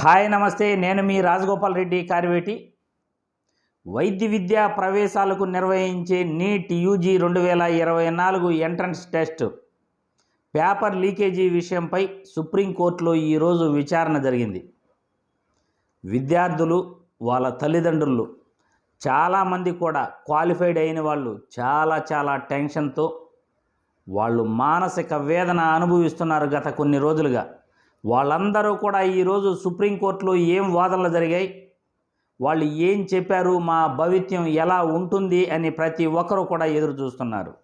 Hi నమస్తే. నేను మీ రాజగోపాల్ రెడ్డి కార్వేటి వైద్య విద్యా ప్రవేశాలకు నిర్వహించే నీట్ యూజీ రెండు వేల ఇరవై నాలుగు ఎంట్రన్స్ టెస్ట్. పేపర్ లీకేజీ విషయంపై సుప్రీంకోర్టులో ఈరోజు విచారణ జరిగింది. విద్యార్థులు వాళ్ళ తల్లిదండ్రులు చాలామంది కూడా క్వాలిఫైడ్ అయిన వాళ్ళు చాలా చాలా టెన్షన్తో వాళ్ళు మానసిక వేదన అనుభవిస్తున్నారు గత కొన్ని రోజులుగా. వాళ్ళందరూ కూడా ఈరోజు సుప్రీంకోర్టులో ఏం వాదనలు జరిగాయి? వాళ్ళు ఏం చెప్పారు? మా భవిత్యం ఎలా ఉంటుంది? అని ప్రతి ఒక్కరూ కూడా ఎదురు చూస్తున్నారు.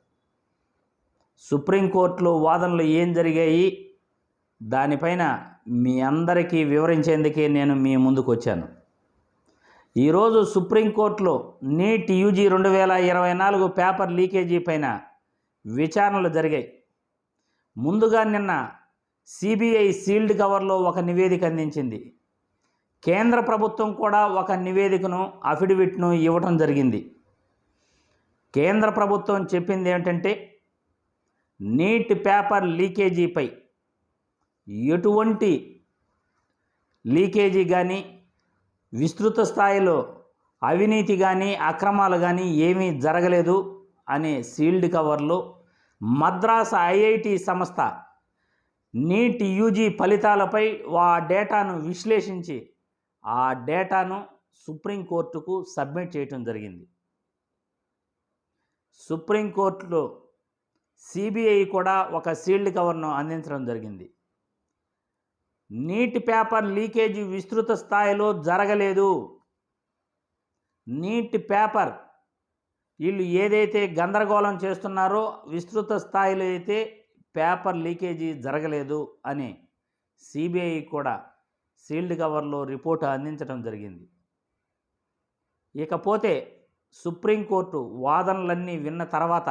సుప్రీంకోర్టులో వాదనలు ఏం జరిగాయి? దానిపైన మీ అందరికీ వివరించేందుకే నేను మీ ముందుకు వచ్చాను. ఈరోజు సుప్రీంకోర్టులో నీట్ యూజీ రెండు వేల ఇరవై నాలుగు పేపర్ లీకేజీ పైన విచారణలు జరిగాయి. ముందుగా నిన్న సిబిఐ సీల్డ్ కవర్లో ఒక నివేదిక అందించింది. కేంద్ర ప్రభుత్వం కూడా ఒక నివేదికను అఫిడవిట్ను ఇవ్వటం జరిగింది. కేంద్ర ప్రభుత్వం చెప్పింది ఏమిటంటే నీట్ పేపర్ లీకేజీపై ఎటువంటి లీకేజీ కానీ విస్తృత స్థాయిలో అవినీతి కానీ అక్రమాలు కానీ ఏమీ జరగలేదు అనే సీల్డ్ కవర్లో మద్రాస్ ఐఐటి సంస్థ నీట్ యూజీ ఫలితాలపై ఆ డేటాను విశ్లేషించి ఆ డేటాను సుప్రీంకోర్టుకు సబ్మిట్ చేయటం జరిగింది. సుప్రీంకోర్టులో సిబిఐ కూడా ఒక సీల్డ్ కవర్ను అందించడం జరిగింది. నీట్ పేపర్ లీకేజీ విస్తృత స్థాయిలో జరగలేదు. నీట్ పేపర్ వీళ్ళు ఏదైతే గందరగోళం చేస్తున్నారో విస్తృత స్థాయిలో అయితే పేపర్ లీకేజీ జరగలేదు అని సిబిఐ కూడా సీల్డ్ కవర్లో రిపోర్టు అందించడం జరిగింది. ఇకపోతే సుప్రీంకోర్టు వాదనలన్నీ విన్న తర్వాత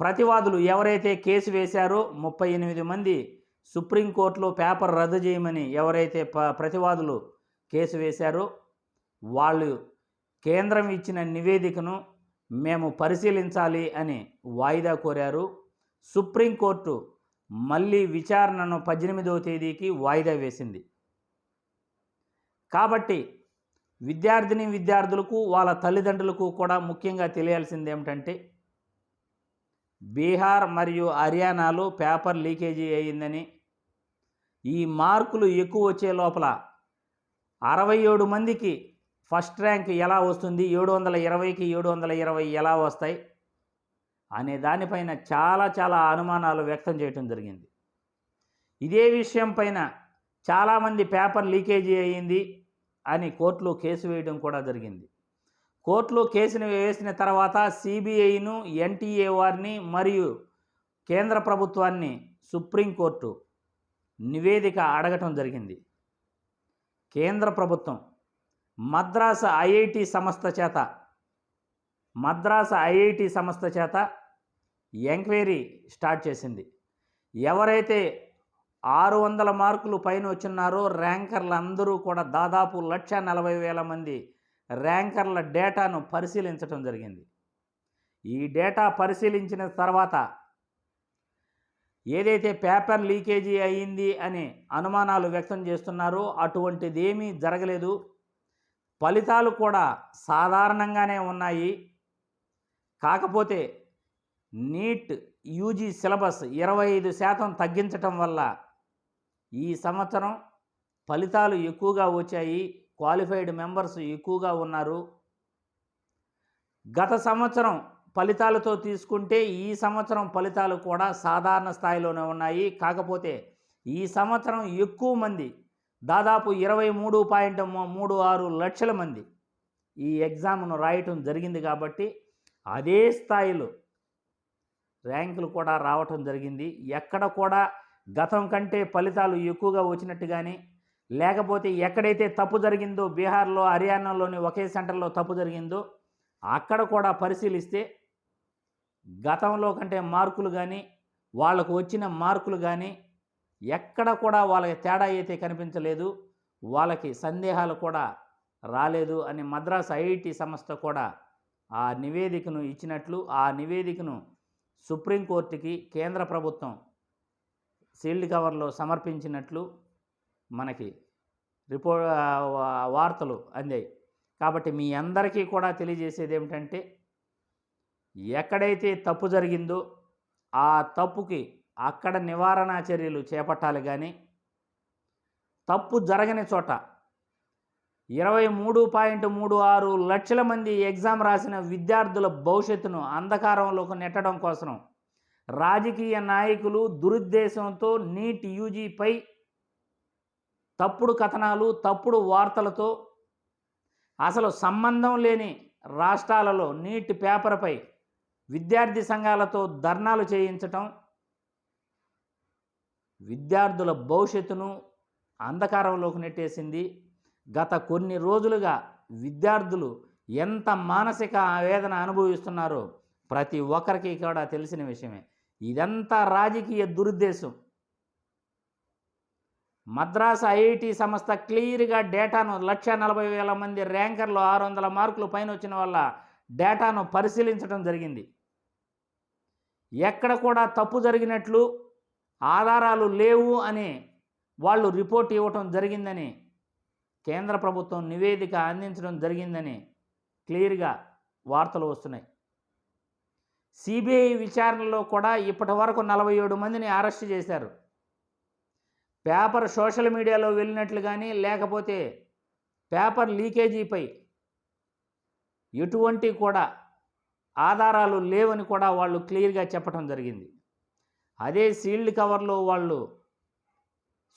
ప్రతివాదులు ఎవరైతే కేసు వేశారో ముప్పై ఎనిమిది మంది సుప్రీంకోర్టులో పేపర్ రద్దు చేయమని ఎవరైతే ప ప్రతివాదులు కేసు వేశారో వాళ్ళు కేంద్రం ఇచ్చిన నివేదికను మేము పరిశీలించాలి అని వాయిదా కోరారు. సుప్రీంకోర్టు మళ్ళీ విచారణను పద్దెనిమిదవ తేదీకి వాయిదా వేసింది. కాబట్టి విద్యార్థిని విద్యార్థులకు వాళ్ళ తల్లిదండ్రులకు కూడా ముఖ్యంగా తెలియాల్సింది ఏమిటంటే బీహార్ మరియు హర్యానాలో పేపర్ లీకేజీ అయ్యిందని ఈ మార్కులు ఎక్కువ వచ్చే లోపల అరవై ఏడు మందికి ఫస్ట్ ర్యాంక్ ఎలా వస్తుంది? ఏడు వందల ఇరవైకి ఏడు వందల ఇరవై ఎలా వస్తాయి? అనే దానిపైన చాలా చాలా అనుమానాలు వ్యక్తం చేయటం జరిగింది. ఇదే విషయం పైన చాలామంది పేపర్ లీకేజీ అయ్యింది అని కోర్టులో కేసు వేయడం కూడా జరిగింది. కోర్టులో కేసును వేసిన తర్వాత సిబిఐను ఎన్టీఏ వారిని మరియు కేంద్ర ప్రభుత్వాన్ని సుప్రీంకోర్టు నివేదిక అడగటం జరిగింది. కేంద్ర ప్రభుత్వం మద్రాసు ఐఐటి సంస్థ చేత మద్రాసు ఐఐటి సంస్థ చేత ఎంక్వైరీ స్టార్ట్ చేసింది. ఎవరైతే ఆరు వందల మార్కులు పైన వచ్చినారో ర్యాంకర్లు అందరూ కూడా దాదాపు లక్ష నలభై వేల మంది ర్యాంకర్ల డేటాను పరిశీలించడం జరిగింది. ఈ డేటా పరిశీలించిన తర్వాత ఏదైతే పేపర్ లీకేజీ అయ్యింది అని అనుమానాలు వ్యక్తం చేస్తున్నారో అటువంటిదేమీ జరగలేదు. ఫలితాలు కూడా సాధారణంగానే ఉన్నాయి. కాకపోతే నీట్ యూజీ సిలబస్ ఇరవై ఐదు శాతం తగ్గించటం వల్ల ఈ సంవత్సరం ఫలితాలు ఎక్కువగా వచ్చాయి. క్వాలిఫైడ్ మెంబర్స్ ఎక్కువగా ఉన్నారు. గత సంవత్సరం ఫలితాలతో తీసుకుంటే ఈ సంవత్సరం ఫలితాలు కూడా సాధారణ స్థాయిలోనే ఉన్నాయి. కాకపోతే ఈ సంవత్సరం ఎక్కువ మంది దాదాపు ఇరవై మూడు పాయింట్ మూడు ఆరు లక్షల మంది ఈ ఎగ్జామ్ను రాయటం జరిగింది కాబట్టి అదే స్థాయిలో ర్యాంకులు కూడా రావటం జరిగింది. ఎక్కడ కూడా గతం కంటే ఫలితాలు ఎక్కువగా వచ్చినట్టు కానీ లేకపోతే ఎక్కడైతే తప్పు జరిగిందో బీహార్లో హర్యానాలోని ఒకే సెంటర్లో తప్పు జరిగిందో అక్కడ కూడా పరిశీలిస్తే గతంలో కంటే మార్కులు కానీ వాళ్ళకు వచ్చిన మార్కులు కానీ ఎక్కడ కూడా వాళ్ళకి తేడా అయితే కనిపించలేదు. వాళ్ళకి సందేహాలు కూడా రాలేదు అని మద్రాస్ ఐఐటి సంస్థ కూడా ఆ నివేదికను ఇచ్చినట్లు ఆ నివేదికను సుప్రీంకోర్టుకి కేంద్ర ప్రభుత్వం సీల్డ్ కవర్లో సమర్పించినట్లు మనకి రిపో వార్తలు అందాయి. కాబట్టి మీ అందరికీ కూడా తెలియజేసేది ఏమిటంటే ఎక్కడైతే తప్పు జరిగిందో ఆ తప్పుకి అక్కడ నివారణ చర్యలు చేపట్టాలి కానీ తప్పు జరగని చోట ఇరవై మూడు పాయింట్ మూడు ఆరు లక్షల మంది ఎగ్జామ్ రాసిన విద్యార్థుల భవిష్యత్తును అంధకారంలోకి నెట్టడం కోసం రాజకీయ నాయకులు దురుద్దేశంతో నీట్ యూజీపై తప్పుడు కథనాలు తప్పుడు వార్తలతో అసలు సంబంధం లేని రాష్ట్రాలలో నీట్ పేపర్పై విద్యార్థి సంఘాలతో ధర్నాలు చేయించటం విద్యార్థుల భవిష్యత్తును అంధకారంలోకి నెట్టేసింది గత కొన్ని రోజులుగా విద్యార్థులు ఎంత మానసిక ఆవేదన అనుభవిస్తున్నారో ప్రతి ఒక్కరికి కూడా తెలిసిన విషయమే. ఇదంతా రాజకీయ దురుద్దేశం. మద్రాసు ఐఐటి సంస్థ క్లియర్గా డేటాను లక్ష నలభై వేల మంది ర్యాంకర్లు ఆరు వందల మార్కులు పైన వచ్చిన వల్ల డేటాను పరిశీలించడం జరిగింది. ఎక్కడ కూడా తప్పు జరిగినట్లు ఆధారాలు లేవు అని వాళ్ళు రిపోర్ట్ ఇవ్వటం జరిగిందని కేంద్ర ప్రభుత్వం నివేదిక అందించడం జరిగిందని క్లియర్గా వార్తలు వస్తున్నాయి. సిబిఐ విచారణలో కూడా ఇప్పటి వరకు నలభై ఏడు మందిని అరెస్ట్ చేశారు. పేపర్ సోషల్ మీడియాలో వెళ్ళినట్లు కానీ లేకపోతే పేపర్ లీకేజీపై ఎటువంటి కూడా ఆధారాలు లేవని కూడా వాళ్ళు క్లియర్గా చెప్పడం జరిగింది. అదే సీల్డ్ కవర్లో వాళ్ళు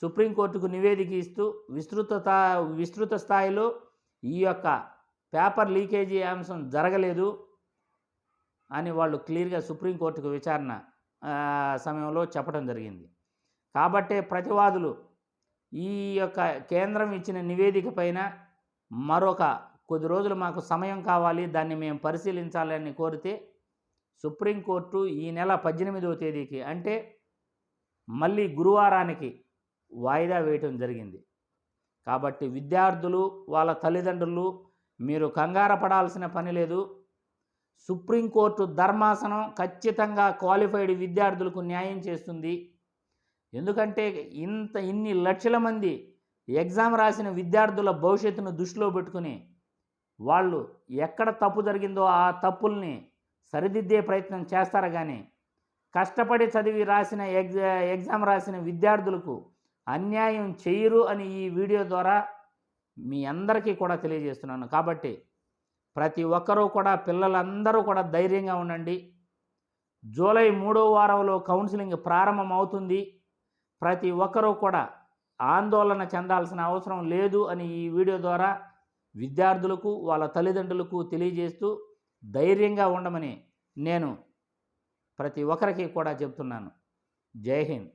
సుప్రీంకోర్టుకు నివేదిక ఇస్తూ విస్తృత విస్తృత స్థాయిలో ఈ యొక్క పేపర్ లీకేజీ అంశం జరగలేదు అని వాళ్ళు క్లియర్గా సుప్రీంకోర్టుకు విచారణ సమయంలో చెప్పడం జరిగింది. కాబట్టే ప్రతివాదులు ఈ యొక్క కేంద్రం ఇచ్చిన నివేదిక పైన మరొక కొద్ది రోజులు మాకు సమయం కావాలి దాన్ని మేము పరిశీలించాలని కోరితే సుప్రీంకోర్టు ఈ నెల పద్దెనిమిదవ తేదీకి అంటే మళ్ళీ గురువారానికి వాయిదా వేయటం జరిగింది. కాబట్టి విద్యార్థులు వాళ్ళ తల్లిదండ్రులు మీరు కంగార పడాల్సిన పని లేదు. సుప్రీంకోర్టు ధర్మాసనం ఖచ్చితంగా క్వాలిఫైడ్ విద్యార్థులకు న్యాయం చేస్తుంది. ఎందుకంటే ఇంత ఇన్ని లక్షల మంది ఎగ్జామ్ రాసిన విద్యార్థుల భవిష్యత్తును దృష్టిలో పెట్టుకుని వాళ్ళు ఎక్కడ తప్పు జరిగిందో ఆ తప్పుల్ని సరిదిద్దే ప్రయత్నం చేస్తారు కానీ కష్టపడి చదివి రాసిన ఎగ్జా ఎగ్జామ్ రాసిన విద్యార్థులకు అన్యాయం చేయరు అని ఈ వీడియో ద్వారా మీ అందరికీ కూడా తెలియజేస్తున్నాను. కాబట్టి ప్రతి ఒక్కరూ కూడా పిల్లలందరూ కూడా ధైర్యంగా ఉండండి. జూలై మూడో వారంలో కౌన్సిలింగ్ ప్రారంభం అవుతుంది ప్రతి ఒక్కరూ కూడా ఆందోళన చెందాల్సిన అవసరం లేదు అని ఈ వీడియో ద్వారా విద్యార్థులకు వాళ్ళ తల్లిదండ్రులకు తెలియజేస్తూ ధైర్యంగా ఉండమని నేను ప్రతి ఒక్కరికి కూడా చెప్తున్నాను. జై హింద్.